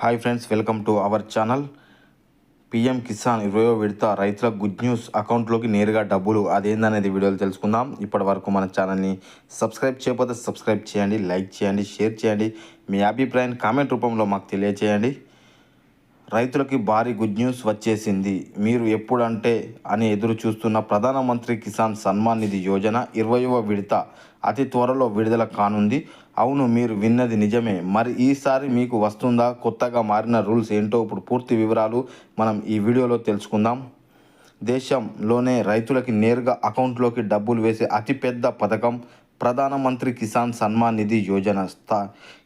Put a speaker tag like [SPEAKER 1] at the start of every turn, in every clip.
[SPEAKER 1] Hi friends welcome to our channel PM Kisan ఇరవయో విడత రైతుల గుడ్ న్యూస్ అకౌంట్లోకి నేరుగా డబ్బులు అదేందనేది వీడియోలు తెలుసుకుందాం. ఇప్పటి వరకు మన ఛానల్ని సబ్స్క్రైబ్ చేయకపోతే సబ్స్క్రైబ్ చేయండి లైక్ చేయండి షేర్ చేయండి. మీ అభిప్రాయాన్ని కామెంట్ రూపంలో మాకు తెలియచేయండి. రైతులకి భారీ గుడ్ న్యూస్ వచ్చేసింది. మీరు ఎప్పుడంటే అని ఎదురు చూస్తున్న ప్రధానమంత్రి కిసాన్ సన్మాన్ నిధి యోజన ఇరవయవ విడత. అతి త్వరలో విడుదల కానుంది. అవును మీరు విన్నది నిజమే. మరి ఈసారి మీకు వస్తుందా? కొత్తగా మారిన రూల్స్ ఏంటో ఇప్పుడు పూర్తి వివరాలు మనం ఈ వీడియోలో తెలుసుకుందాం. దేశంలోనే రైతులకి నేరుగా అకౌంట్లోకి డబ్బులు వేసే అతిపెద్ద పథకం ప్రధానమంత్రి కిసాన్ సన్మాన్ నిధి యోజన స్థా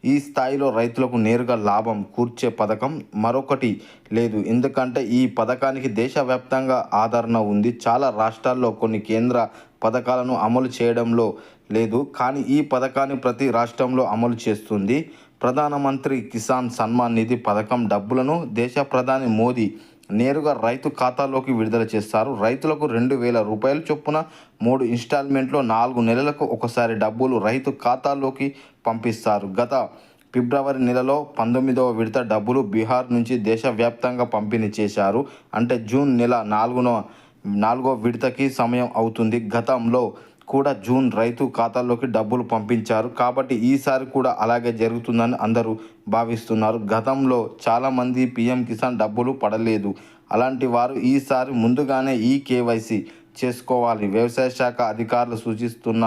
[SPEAKER 1] ఈ స్థాయిలో రైతులకు నేరుగా లాభం కూర్చే పథకం మరొకటి లేదు. ఎందుకంటే ఈ పథకానికి దేశవ్యాప్తంగా ఆదరణ ఉంది. చాలా రాష్ట్రాల్లో కొన్ని కేంద్ర పథకాలను అమలు చేయడంలో లేదు. కానీ ఈ పథకాన్ని ప్రతి రాష్ట్రంలో అమలు చేస్తుంది. ప్రధానమంత్రి కిసాన్ సన్మాన్ నిధి పథకం డబ్బులను దేశ ప్రధాని మోదీ నేరుగా రైతు ఖాతాలోకి విడుదల చేస్తారు. రైతులకు రెండు వేల రూపాయల చొప్పున మూడు ఇన్స్టాల్మెంట్లో నాలుగు నెలలకు ఒకసారి డబ్బులు రైతు ఖాతాలోకి పంపిస్తారు. గత ఫిబ్రవరి నెలలో పంతొమ్మిదవ విడత డబ్బులు బీహార్ నుంచి దేశవ్యాప్తంగా పంపిణీ చేశారు. అంటే జూన్ నెల నాలుగున నాలుగో విడతకి సమయం అవుతుంది. గతంలో కూడా జూన్ రైతు ఖాతాల్లోకి డబ్బులు పంపించారు. కాబట్టి ఈసారి కూడా అలాగే జరుగుతుందని అందరూ భావిస్తున్నారు. గతంలో చాలామంది పిఎం కిసాన్ డబ్బులు పడలేదు. అలాంటి వారు ఈసారి ముందుగానే ఈ కేవైసీ చేసుకోవాలి. వ్యవసాయ శాఖ అధికారులు సూచిస్తున్న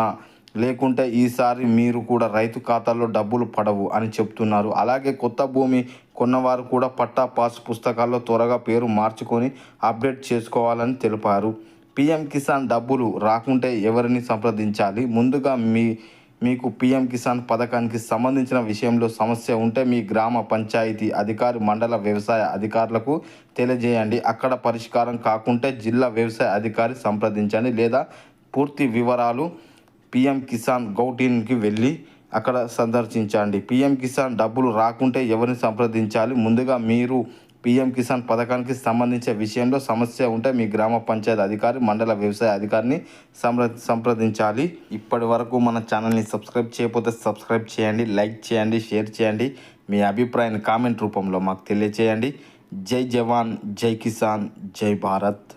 [SPEAKER 1] లేకుంటే ఈసారి మీరు కూడా రైతు ఖాతాలో డబ్బులు పడవు అని చెప్తున్నారు. అలాగే కొత్త భూమి కొన్నవారు కూడా పట్టా పాస్ పుస్తకాల్లో త్వరగా పేరు మార్చుకొని అప్డేట్ చేసుకోవాలని తెలిపారు. పిఎం కిసాన్ డబ్బులు రాకుంటే ఎవరిని సంప్రదించాలి? ముందుగా మీ మీకు పిఎం కిసాన్ పథకానికి సంబంధించిన విషయంలో సమస్య ఉంటే మీ గ్రామ పంచాయతీ అధికారి మండల వ్యవసాయ అధికారులకు తెలియజేయండి. అక్కడ పరిష్కారం కాకుంటే జిల్లా వ్యవసాయ అధికారి సంప్రదించండి లేదా పూర్తి వివరాలు పిఎం కిసాన్ గౌటీన్కి వెళ్ళి అక్కడ సందర్శించండి. పిఎం కిసాన్ డబ్బులు రాకుంటే ఎవరిని సంప్రదించాలి? ముందుగా మీరు పిఎం కిసాన్ పథకానికి సంబంధించిన విషయంలో సమస్య ఉంటే మీ గ్రామ పంచాయతీ అధికారి మండల వ్యవసాయ అధికారిని సంప్ర సంప్రదించాలి. ఇప్పటి వరకు మన ఛానల్ని సబ్స్క్రైబ్ చేయకపోతే సబ్స్క్రైబ్ చేయండి లైక్ చేయండి షేర్ చేయండి. మీ అభిప్రాయాన్ని కామెంట్ రూపంలో మాకు తెలియచేయండి. జై జవాన్ జై కిసాన్ జై భారత్.